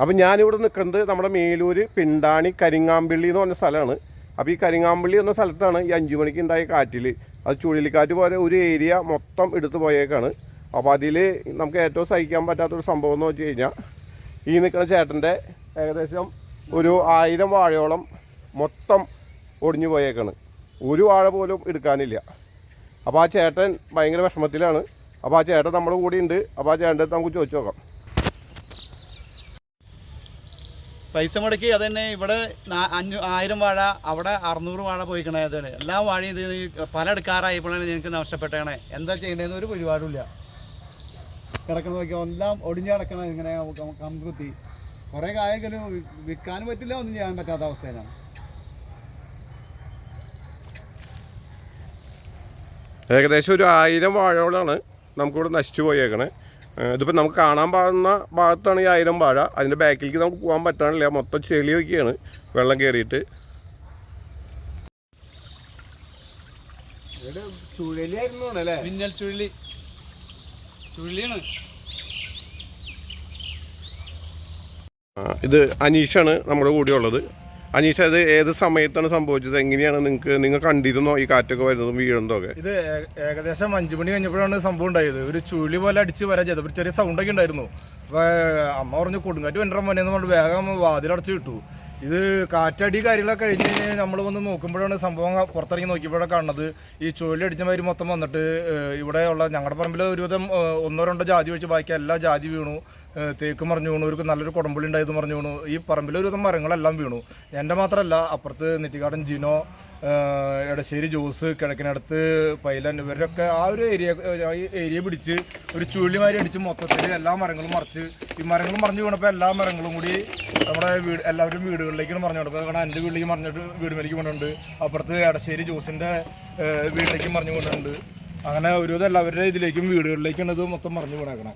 അപ്പം ഞാനിവിടെ നിൽക്കുന്നത് നമ്മുടെ മേലൂർ പിണ്ടാണി കരിങ്ങാമ്പിള്ളി എന്ന് പറഞ്ഞ സ്ഥലമാണ്. അപ്പോൾ ഈ കരിങ്ങാമ്പിള്ളി എന്ന സ്ഥലത്താണ് ഈ അഞ്ചു മണിക്ക് ഉണ്ടായ കാറ്റിൽ അത് ചുഴലിക്കാറ്റ് പോലെ ഒരു ഏരിയ മൊത്തം എടുത്തു പോയേക്കാണ്. അപ്പോൾ അതിൽ നമുക്ക് ഏറ്റവും സഹിക്കാൻ പറ്റാത്തൊരു സംഭവം എന്ന് വെച്ച് കഴിഞ്ഞാൽ ഈ നിൽക്കുന്ന ചേട്ടന്റെ ഏകദേശം ഒരു ആയിരം വാഴയോളം മൊത്തം ഒടിഞ്ഞു പോയേക്കാണ്. ഒരു വാഴ പോലും എടുക്കാനില്ല. അപ്പോൾ ആ ചേട്ടൻ ഭയങ്കര വിഷമത്തിലാണ്. അപ്പോൾ ആ ചേട്ടൻ നമ്മുടെ കൂടെ ഉണ്ട് അപ്പോൾ ആ ചേട്ടന്റെ നമുക്ക് ചോദിച്ചു നോക്കാം. പൈസ മുടക്കി അത് തന്നെ ഇവിടെ അഞ്ഞൂ ആയിരം വാഴ അവിടെ അറുന്നൂറ് വാഴ പോയിക്കണേ അതുപോലെ എല്ലാ വാഴയും ഇത് ഈ പല എടുക്കാറായപ്പോഴാണ് എനിക്ക് നഷ്ടപ്പെട്ടേണേ എന്താ ചെയ്യേണ്ടതെന്ന് ഒരു പരിപാടില്ല കിടക്കണ എല്ലാം ഒടിഞ്ഞു കിടക്കണം ഇങ്ങനെ കമ്പുത്തി കുറേ കായകലും വിൽക്കാനും പറ്റില്ല ഒന്നും ചെയ്യാൻ പറ്റാത്ത അവസ്ഥയിലാണ് ഏകദേശം ഒരു ആയിരം വാഴകളാണ് നമുക്കിവിടെ നശിച്ചു പോയേക്കണേ. ഇതിപ്പോൾ നമുക്ക് കാണാൻ പാടുന്ന ഭാഗത്താണ് ഈ ആയിരം വാഴ. അതിന്റെ ബാക്കിലേക്ക് നമുക്ക് പോകാൻ പറ്റാനില്ല. മൊത്തം ചെളി വയ്ക്കുകയാണ് വെള്ളം കയറിയിട്ട് മിന്നൽ ചുഴലി. ചുഴലിയാണ്. ഇത് അനീഷാണ് നമ്മുടെ കൂടെ ഉള്ളത് അനീഷ അത് ഏത് സമയത്താണ് സംഭവിച്ചത്? എങ്ങനെയാണ് നിങ്ങൾക്ക് നിങ്ങൾ കണ്ടിരുന്നോ ഈ കാറ്റൊക്കെ വരുന്നതും വീഴുന്നതും ഒക്കെ? ഇത് ഏകദേശം അഞ്ചു മണി കഴിഞ്ഞപ്പോഴാണ് സംഭവം ഉണ്ടായത്. ഒരു ചുഴി പോലെ അടിച്ച് വരാൻ ചെയ്തത്. ഒരു ചെറിയ സൗണ്ടൊക്കെ ഉണ്ടായിരുന്നു. അപ്പോൾ അമ്മ പറഞ്ഞു കൊടുങ്കാറ്റ് വെണ്ടറ മോനെന്ന് പറഞ്ഞു വേഗം വാതിലടച്ച് കിട്ടു ഇത് കാറ്റടി കാര്യങ്ങളൊക്കെ കഴിഞ്ഞ് കഴിഞ്ഞാൽ നമ്മൾ വന്ന് നോക്കുമ്പോഴാണ് സംഭവം പുറത്തിറങ്ങി നോക്കിയപ്പോഴാണ് കാണുന്നത്. ഈ ചുഴലി അടിച്ച മാതിരി മൊത്തം വന്നിട്ട് ഇവിടെയുള്ള ഞങ്ങളുടെ പറമ്പിൽ ഒരുവിധം ഒന്നോ രണ്ടോ ജാതി വെച്ച് ബാക്കി എല്ലാ ജാതി വീണു. തേക്ക് മറിഞ്ഞു വീണു ഒരു നല്ലൊരു കുടമ്പുള്ളി ഉണ്ടായത് മറിഞ്ഞു വീണു. ഈ പറമ്പിൽ ഒരു മരങ്ങളെല്ലാം വീണു. എന്റെ മാത്രമല്ല അപ്പുറത്ത് നെറ്റിക്കാടൻ ജിനോ എടശ്ശേരി ജോസ് കിഴക്കിനടുത്ത് പൈലൻ ഇവരൊക്കെ ആ ഒരു ഏരിയ ഏരിയ പിടിച്ച് ഒരു ചുഴലിമാരി അടിച്ച് മൊത്തത്തിൽ എല്ലാ മരങ്ങളും മറിച്ച് ഈ മരങ്ങൾ മറിഞ്ഞു വീണപ്പോൾ എല്ലാ മരങ്ങളും കൂടി നമ്മുടെ വീട് എല്ലാവരും വീടുകളിലേക്കാണ് മറിഞ്ഞു കൊണ്ടപ്പോൾ കാരണം എന്റെ വീട്ടിലേക്ക് മറിഞ്ഞിട്ട് വീട് മേലേക്ക് വീണുണ്ട്. അപ്പുറത്ത് എടശ്ശേരി ജോസിന്റെ വീട്ടിലേക്കും മറിഞ്ഞു വീണുണ്ട്. അങ്ങനെ ഒരുവിധം എല്ലാവരുടെ ഇതിലേക്കും വീടുകളിലേക്കാണ് ഇത് മൊത്തം മറിഞ്ഞു വീണേക്കണേ.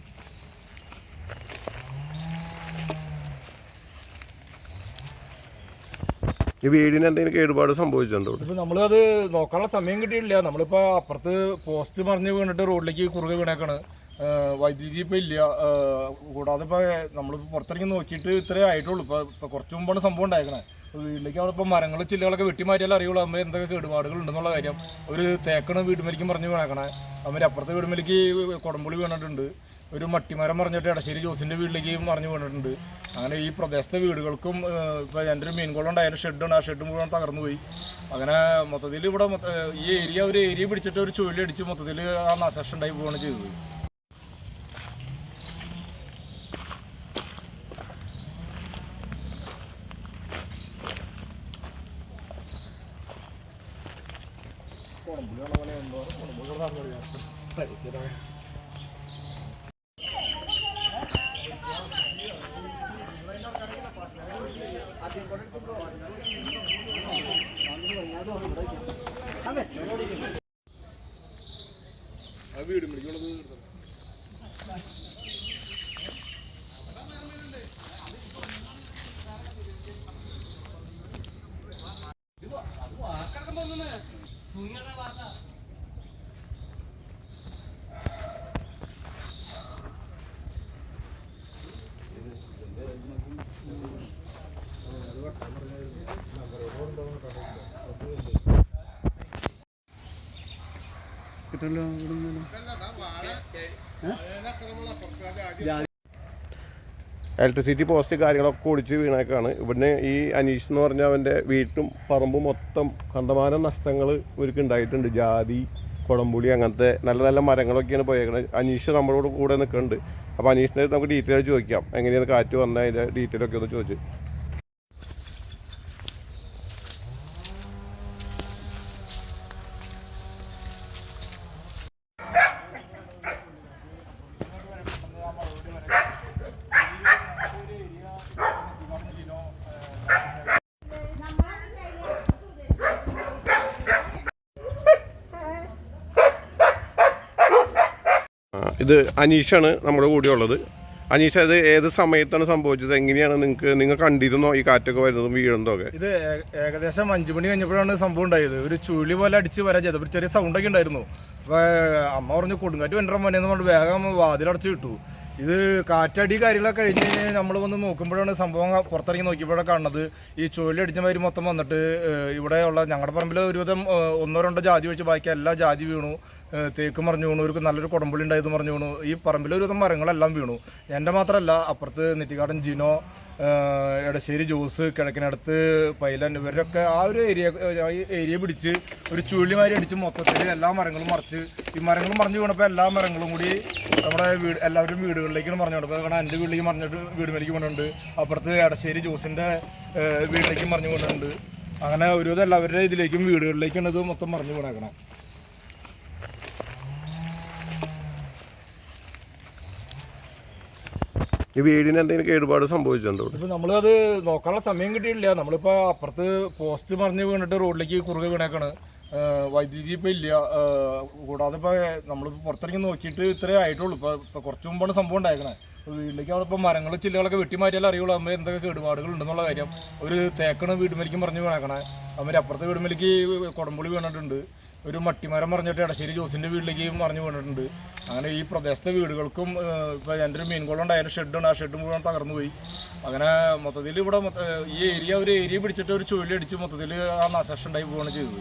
ഈ വീടിന് എന്തെങ്കിലും കേടുപാട് സംഭവിച്ചിട്ടുണ്ടോ? ഇപ്പൊ നമ്മളത് നോക്കാനുള്ള സമയം കിട്ടിയിട്ടില്ല. നമ്മളിപ്പോ അപ്പുറത്ത് പോസ്റ്റ് മറിഞ്ഞ് വീണിട്ട് റോഡിലേക്ക് കുറുകെ വീണേക്കാണ്. വൈദ്യുതി ഇപ്പൊ ഇല്ല. കൂടാതെ ഇപ്പൊ നമ്മൾ പുറത്തിറങ്ങി നോക്കിയിട്ട് ഇത്രേ ആയിട്ടുള്ളൂ. ഇപ്പൊ ഇപ്പൊ കുറച്ച് മുമ്പാണ് സംഭവം ഉണ്ടായേക്കണേ. അപ്പൊ വീട്ടിലേക്ക് ഇപ്പൊ മരങ്ങൾ ചില്ലകളൊക്കെ വെട്ടി മാറ്റിയാൽ അറിയുള്ളൂ. അമ്മ എന്തൊക്കെ കേടുപാടുകൾ ഉണ്ടെന്നുള്ള കാര്യം. ഒരു തേക്കണ് വീടുമലിക്കും പറഞ്ഞു വീണേക്കണേ. അമ്മ അപ്പുറത്തെ വീടുമലിക്ക് കുടമ്പുളി വീണിട്ടുണ്ട്. ഒരു മട്ടിമരം മറിഞ്ഞിട്ട് എടശ്ശേരി ജോസിന്റെ വീട്ടിലേക്ക് മറിഞ്ഞു വീണിട്ടുണ്ട്. അങ്ങനെ ഈ പ്രദേശത്തെ വീടുകൾക്കും ഇപ്പോൾ ഇപ്പൊ എന്റെ ഒരു മീൻകുളം ഉണ്ടായ ഷെഡുണ്ട് ആ ഷെഡ് മുഴുവൻ തകർന്നു പോയി. അങ്ങനെ മൊത്തത്തിൽ ഇവിടെ ഈ ഏരിയ ഒരു ഏരിയ പിടിച്ചിട്ട് ഒരു ചുഴലി അടിച്ച് മൊത്തത്തിൽ ആ നാശനഷ്ടം ഉണ്ടായി പോവുകയാണ് ചെയ്തത്. അത് വട്ടം പറഞ്ഞായിരുന്നു നഗരത്തോടുണ്ടാവുന്ന കടയില്ല ഇലക്ട്രിസിറ്റി പോസ്റ്റ് കാര്യങ്ങളൊക്കെ ഒടിച്ച് വീണേക്കാണ്. ഇവിടുന്ന് ഈ അനീഷ് എന്ന് പറഞ്ഞ അവന്റെ വീട്ടും പറമ്പും മൊത്തം കണ്ടമാനം നഷ്ടങ്ങൾ ഇവർക്ക് ഉണ്ടായിട്ടുണ്ട്. ജാതി കുടംപുളി അങ്ങനത്തെ നല്ല നല്ല മരങ്ങളൊക്കെയാണ് പോയേക്കുന്നത് അനീഷ് നമ്മളോട് കൂടെ നിൽക്കുന്നുണ്ട്. അപ്പോൾ അനീഷിനെ നമുക്ക് ഡീറ്റെയിൽ ചോദിക്കാം. എങ്ങനെയാണ് കാറ്റ് വന്നതിന്റെ ഡീറ്റെയിൽ ഒക്കെ ഒന്ന് ചോദിച്ചു. ഇത് അനീഷാണ് നമ്മുടെ കൂടെ ഉള്ളത് അനീഷ ഇത് ഏത് സമയത്താണ് സംഭവിച്ചത്? എങ്ങനെയാണ് നിങ്ങൾക്ക് നിങ്ങൾ കണ്ടിരുന്നോ ഈ കാറ്റൊക്കെ വരുന്നതും വീഴുന്നതും ഒക്കെ? ഇത് ഏകദേശം അഞ്ചു മണി കഴിഞ്ഞപ്പോഴാണ് സംഭവം ഉണ്ടായത്. ഒരു ചുഴി പോലെ അടിച്ച് വരാൻ ചെയ്തത്. ഒരു ചെറിയ സൗണ്ടൊക്കെ ഉണ്ടായിരുന്നു. അപ്പോൾ അമ്മ പറഞ്ഞു കൊടുങ്കാറ്റ് വെണ്ടറ മോനെന്ന് പറഞ്ഞ് വേഗം വാതിലടച്ച് കിട്ടു ഇത് കാറ്റടി കാര്യങ്ങളൊക്കെ കഴിഞ്ഞ് നമ്മൾ വന്ന് നോക്കുമ്പോഴാണ് സംഭവം പുറത്തിറങ്ങി നോക്കിയപ്പോഴാണ് കാണുന്നത്. ഈ ചുഴലി മാതിരി മൊത്തം വന്നിട്ട് ഇവിടെയുള്ള ഞങ്ങളുടെ പറമ്പിൽ ഒരുവിധം ഒന്നോ രണ്ടോ ജാതി വെച്ച് ബാക്കി എല്ലാ ജാതി വീണു. തേക്ക് മറിഞ്ഞു വീണു. ഒരു നല്ലൊരു കുടമ്പുള്ളി ഉണ്ടായത് മറിഞ്ഞു വീണു. ഈ പറമ്പിൽ ഒരു മരങ്ങളെല്ലാം വീണു. എന്റെ മാത്രമല്ല അപ്പുറത്ത് നെറ്റിക്കാടൻ ജിനോ എടശ്ശേരി ജോസ് കിഴക്കിനടുത്ത് പൈലൻ ഇവരൊക്കെ ആ ഒരു ഏരിയ ഏരിയ പിടിച്ച് ഒരു ചുഴലിമാരി അടിച്ച് മൊത്തത്തിൽ എല്ലാ മരങ്ങളും മറിച്ച് ഈ മരങ്ങൾ മറിഞ്ഞു വീണപ്പോൾ എല്ലാ മരങ്ങളും കൂടി നമ്മുടെ വീട് എല്ലാവരും വീടുകളിലേക്കാണ് മറിഞ്ഞു വീണത്. കാരണം എന്റെ വീട്ടിലേക്ക് മറിഞ്ഞിട്ട് വീട് മേലേക്ക് കൊണ്ടുണ്ട് അപ്പുറത്ത് എടശ്ശേരി ജോസിന്റെ വീട്ടിലേക്കും മറിഞ്ഞു കൊണ്ടുണ്ട് അങ്ങനെ ഒരുവിധം എല്ലാവരുടെ ഇതിലേക്കും വീടുകളിലേക്കാണ് ഇത് മൊത്തം മറിഞ്ഞു വീണേക്കണം. ഈ വീടിന് എന്തെങ്കിലും കേടുപാട് സംഭവിച്ചിട്ടുണ്ടോ? ഇപ്പൊ നമ്മളത് നോക്കാനുള്ള സമയം കിട്ടിയിട്ടില്ല. നമ്മളിപ്പോ അപ്പുറത്ത് പോസ്റ്റ് മറിഞ്ഞ് വീണിട്ട് റോഡിലേക്ക് കുറുകെ വീണേക്കാണ്. വൈദ്യുതി ഇപ്പൊ ഇല്ല. കൂടാതെ ഇപ്പൊ നമ്മൾ പുറത്തിറങ്ങി നോക്കിയിട്ട് ഇത്രേ ആയിട്ടുള്ളൂ. ഇപ്പൊ ഇപ്പൊ കുറച്ച് മുമ്പാണ് സംഭവം ഉണ്ടായേക്കണേ. ഇപ്പൊ വീട്ടിലേക്ക് അവിടെ മരങ്ങൾ ചില്ലകളൊക്കെ വെട്ടി മാറ്റിയാലും അറിയുള്ളൂ അമ്മ എന്തൊക്കെ കേടുപാടുകൾ ഉണ്ടെന്നുള്ള കാര്യം. ഒരു തേക്കണ് വീടുമലിക്കും പറഞ്ഞു വീണേക്കണേ. അമ്മ അപ്പുറത്തെ വീടുമലിക്ക് കുടമ്പുളി വീണിട്ടുണ്ട്. ഒരു മട്ടിമരം പറഞ്ഞിട്ട് ഇടശ്ശേരി ജോസിന്റെ വീട്ടിലേക്ക് മറിഞ്ഞു വീണിട്ടുണ്ട്. അങ്ങനെ ഈ പ്രദേശത്തെ വീടുകൾക്കും ഇപ്പോൾ ഇപ്പൊ എന്റെ ഒരു മീൻകുളം ഉണ്ടായ ഷെഡുണ്ട് ആ ഷെഡ് മുഴുവൻ തകർന്നു പോയി. അങ്ങനെ മൊത്തത്തിൽ ഇവിടെ ഈ ഏരിയ ഒരു ഏരിയ പിടിച്ചിട്ട് ഒരു ചുഴലി അടിച്ച് മൊത്തത്തിൽ ആ നാശനഷ്ടം ഉണ്ടായി പോവുകയാണ് ചെയ്തത്.